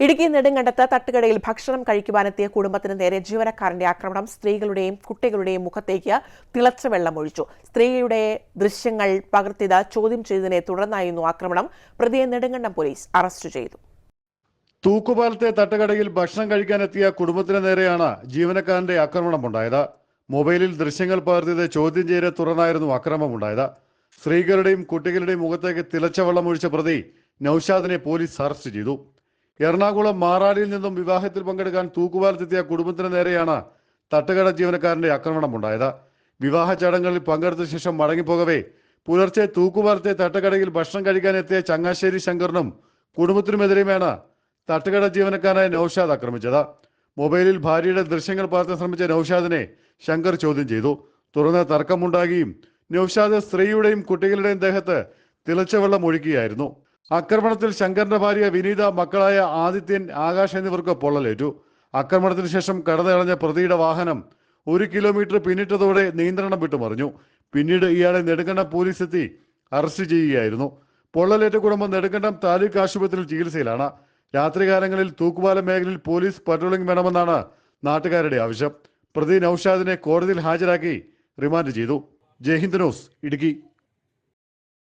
ഇടുക്കി നെടുങ്കണ്ടത്ത് തട്ടുകടയിൽ ഭക്ഷണം കഴിക്കുവാനെത്തിയ കുടുംബത്തിന് നേരെ ജീവനക്കാരന്റെ ആക്രമണം സ്ത്രീകളുടെയും കുട്ടികളുടെയും മുഖത്തേക്ക് തിളച്ച വെള്ളമൊഴിച്ചു. സ്ത്രീയുടെ ദൃശ്യങ്ങൾ പകർത്തിയത് ചോദ്യം ചെയ്തതിനെ തുടർന്നായിരുന്നു ആക്രമണം. പ്രതിയെ നെടുങ്കണ്ടം പോലീസ് അറസ്റ്റ് ചെയ്തു. തൂക്കുപാലത്തെ തട്ടുകടയിൽ ഭക്ഷണം കഴിക്കാനെത്തിയ കുടുംബത്തിന് നേരെയാണ് ജീവനക്കാരന്റെ ആക്രമണം ആക്രമണമുണ്ടായത് മൊബൈലിൽ ദൃശ്യങ്ങൾ പകർത്തിയത് ചോദ്യം ചെയ്യലെ തുടർന്നായിരുന്നു അക്രമമുണ്ടായത് സ്ത്രീകളുടെയും കുട്ടികളുടെയും മുഖത്തേക്ക് തിളച്ച വെള്ളമൊഴിച്ച പ്രതി നൌഷാദിനെ പോലീസ് അറസ്റ്റ് ചെയ്തു. എറണാകുളം മാറാടിയിൽ നിന്നും വിവാഹത്തിൽ പങ്കെടുക്കാൻ തൂക്കുപാലത്തെത്തിയ കുടുംബത്തിന് നേരെയാണ് തട്ടുകട ജീവനക്കാരന്റെ ആക്രമണമുണ്ടായത്. വിവാഹ ചടങ്ങുകളിൽ പങ്കെടുത്ത ശേഷം മടങ്ങിപ്പോകവേ പുലർച്ചെ തൂക്കുപാലത്തെ തട്ടുകടയിൽ ഭക്ഷണം കഴിക്കാനെത്തിയ ചങ്ങാശ്ശേരി ശങ്കറിനും കുടുംബത്തിനുമെതിരെയുമാണ് തട്ടുകട ജീവനക്കാരനായ നൌഷാദ് ആക്രമിച്ചത്. മൊബൈലിൽ ഭാര്യയുടെ ദൃശ്യങ്ങൾ പകർത്താൻ ശ്രമിച്ച നൌഷാദിനെ ശങ്കർ ചോദ്യം ചെയ്തു. തുടർന്ന് തർക്കമുണ്ടാകുകയും നൌഷാദ് സ്ത്രീയുടെയും കുട്ടികളുടെയും ദേഹത്ത് തിളച്ച വെള്ളം ഒഴുകിയായിരുന്നു. ആക്രമണത്തിൽ ശങ്കറിന്റെ ഭാര്യ വിനീത മക്കളായ ആദിത്യൻ ആകാശ് എന്നിവർക്ക് പൊള്ളലേറ്റു. ആക്രമണത്തിന് ശേഷം കടന്നുകളഞ്ഞ പ്രതിയുടെ വാഹനം ഒരു കിലോമീറ്റർ പിന്നിട്ടതോടെ നിയന്ത്രണം വിട്ടുമറിഞ്ഞു. പിന്നീട് ഇയാളെ നെടുങ്കണ്ടം പോലീസ് എത്തി അറസ്റ്റ് ചെയ്യുകയായിരുന്നു. പൊള്ളലേറ്റ കുടുംബം നെടുങ്കണ്ടം താലൂക്ക് ആശുപത്രിയിൽ ചികിത്സയിലാണ്. രാത്രികാലങ്ങളിൽ തൂക്കുപാലം മേഖലയിൽ പോലീസ് പട്രോളിംഗ് വേണമെന്നാണ് നാട്ടുകാരുടെ ആവശ്യം. പ്രതി നൌഷാദിനെ കോടതിയിൽ ഹാജരാക്കി റിമാൻഡ് ചെയ്തു. ജയ്ഹിന്ദ് ന്യൂസ് ഇടുക്കി.